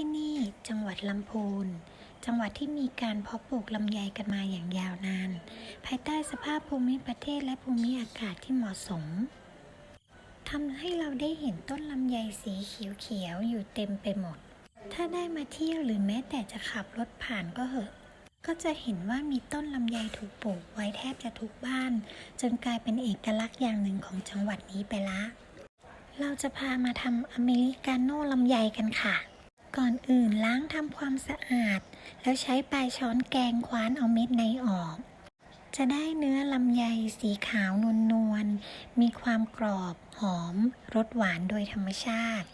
ที่นี่จังหวัดลำพูน จังหวัดที่มีการเพาะปลูกลำไยกันมาอย่างยาวนาน ภายใต้สภาพภูมิประเทศและภูมิอากาศที่เหมาะสมทำให้เราได้เห็นต้นลำไยสีเขียวๆอยู่เต็มไปหมด ถ้าได้มาเที่ยวหรือแม้แต่จะขับรถผ่านก็เหอะ ก็จะเห็นว่ามีต้นลำไยถูกปลูกไว้แทบจะทุกบ้าน จนกลายเป็นเอกลักษณ์อย่างหนึ่งของจังหวัดนี้ไปละ เราจะพามาทำอเมริกาโน่ลำไยกันค่ะ ก่อนอื่นล้างทำความสะอาด แล้วใช้ปลายช้อนแกงคว้านเอาเม็ดในออก จะได้เนื้อลำไยสีขาวนวลนวลๆมีความกรอบหอมรสหวานโดยธรรมชาติ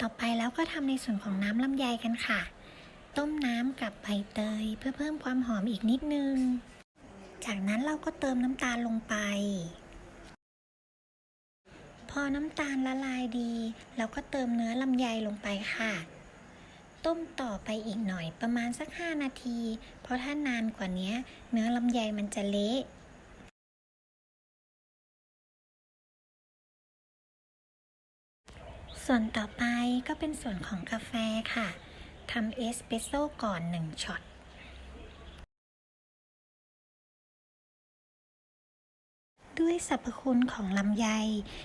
ต่อไปแล้วก็ทำในส่วนของน้ำลำไยกันค่ะ ต้มน้ำกับใบเตยเพื่อเพิ่มความหอมอีกนิดนึง จากนั้นเราก็เติมน้ำตาลลงไป พอน้ำตาลละลายดี เราก็เติมเนื้อลำไยลงไปค่ะ ต้มต่อไปอีกหน่อยประมาณสัก 5 นาที เพราะถ้านานกว่านี้เนื้อลำไยมันจะเละส่วนต่อไปก็เป็นส่วนของกาแฟค่ะ ทำเอสเปรสโซ่ก่อน 1ช็อต ด้วยสรรพคุณของลำไย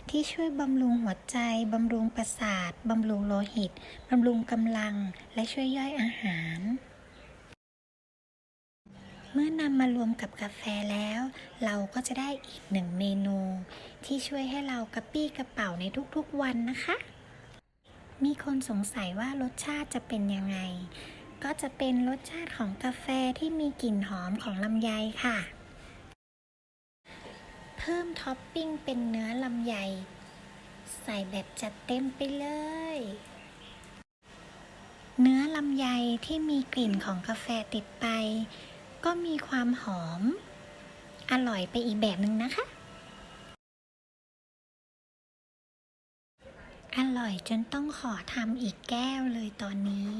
ที่ช่วยบำรุงหัวใจ บำรุงประสาท บำรุงโลหิต บำรุงกำลัง และช่วยย่อยอาหาร เมื่อนำมารวมกับกาแฟแล้ว เราก็จะได้อีกหนึ่งเมนู ที่ช่วยให้เรากระปี้กระเป๋าในทุกๆวันนะคะ มีคนสงสัยว่ารสชาติจะเป็นยังไง ก็จะเป็นรสชาติของกาแฟที่มีกลิ่นหอมของลำไยค่ะ พิ่มท็อปปิ้งเป็นเนื้อลำไย ใส่แบบจัดเต็มไปเลย เนื้อลำไยที่มีกลิ่นของกาแฟติดไป ก็มีความหอม อร่อยไปอีกแบบหนึ่งนะคะ อร่อยจนต้องขอทำอีกแก้วเลยตอนนี้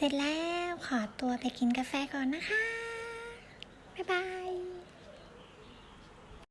เสร็จแล้วขอตัวไปกินกาแฟก่อนนะคะ บ๊ายบาย